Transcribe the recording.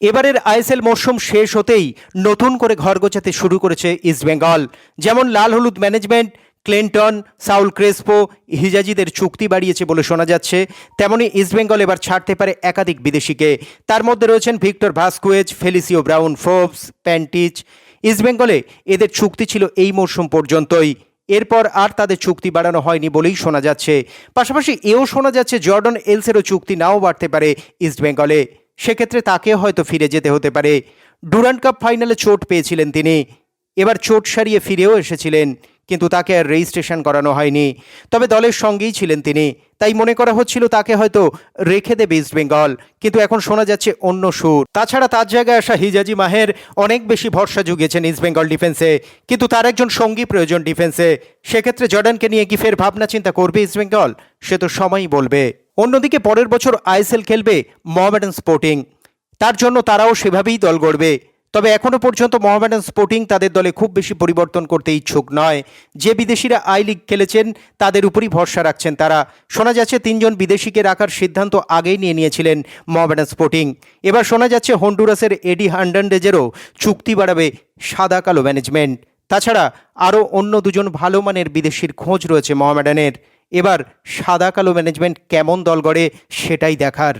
এবারের আইএসএল মরশুম শেষ হতেই নতুন করে ঘর গোছাতে শুরু করেছে ইস্টবেঙ্গল যেমন লাল হলুদ ম্যানেজমেন্ট, ক্লিন্টন, সাউল ক্রেসপো, হিজাজিদের চুক্তি বাড়িয়েছে বলে শোনা যাচ্ছে। তেমনি ইস্টবেঙ্গল এবার ছাড়তে পারে একাধিক বিদেশিকে। তার মধ্যে রয়েছেন Victor Vasquez, Felicio Brown Forbes Pantic. ইস্টবেঙ্গলে এদের চুক্তি ছিল এই মরশুম পর্যন্তই। এরপর আর তাদের চুক্তি বাড়ানো হয়নি বলেই শোনা যাচ্ছে। পাশাপাশি এও শোনা যাচ্ছে জর্ডন এলসেরও চুক্তি নাও বাড়তে পারে ইস্টবেঙ্গলে সেক্ষেত্রে তাকে হয়তো ফিরে যেতে হতে পারে। ডুরান্ড কাপ ফাইনালে চোট পেয়েছিলেন তিনি। এবার চোট সারিয়ে ফিরেও এসেছিলেন, কিন্তু তাকে আর রেজিস্ট্রেশন করানো হয়নি। তবে দলের সঙ্গেই ছিলেন তিনি। তাই মনে করা হচ্ছিল তাকে হয়তো রেখে দেবে ইস্টবেঙ্গল কিন্তু এখন শোনা যাচ্ছে অন্য সুর। তাছাড়া তার জায়গায় আসা হিজাজি মাহের অনেক বেশি ভরসা জুগিয়েছেন ইস্টবেঙ্গল ডিফেন্সে, কিন্তু তার একজন সঙ্গী প্রয়োজন ডিফেন্সে। সেক্ষেত্রে জর্ডানকে নিয়ে কি ফের ভাবনা চিন্তা করবে ইস্টবেঙ্গল সে তো সময়ই বলবে। অন্যদিকে পরের বছর আইএসএল খেলবে মোহামেডান স্পোর্টিং। তার জন্য তারাও সেভাবেই দল গড়বে। তবে এখনও পর্যন্ত মোহামেডান স্পোর্টিং তাদের দলে খুব বেশি পরিবর্তন করতে ইচ্ছুক নয়। যে বিদেশিরা আই লিগ খেলেছেন, তাদের উপরই ভরসা রাখছেন তারা। শোনা যাচ্ছে তিনজন বিদেশিকে রাখার সিদ্ধান্ত আগেই নিয়ে নিয়েছিলেন মোহামেডান স্পোর্টিং। এবার শোনা যাচ্ছে হন্ডুরাসের এডি হান্ডান্ডেজেরও চুক্তি বাড়াবে সাদা কালো ম্যানেজমেন্ট। তাছাড়া আরও অন্য দুজন ভালো মানের বিদেশির খোঁজ রয়েছে মোহামেডানের। এবার সাদা কালো ম্যানেজমেন্ট কেমন দল গড়ে সেটাই দেখার।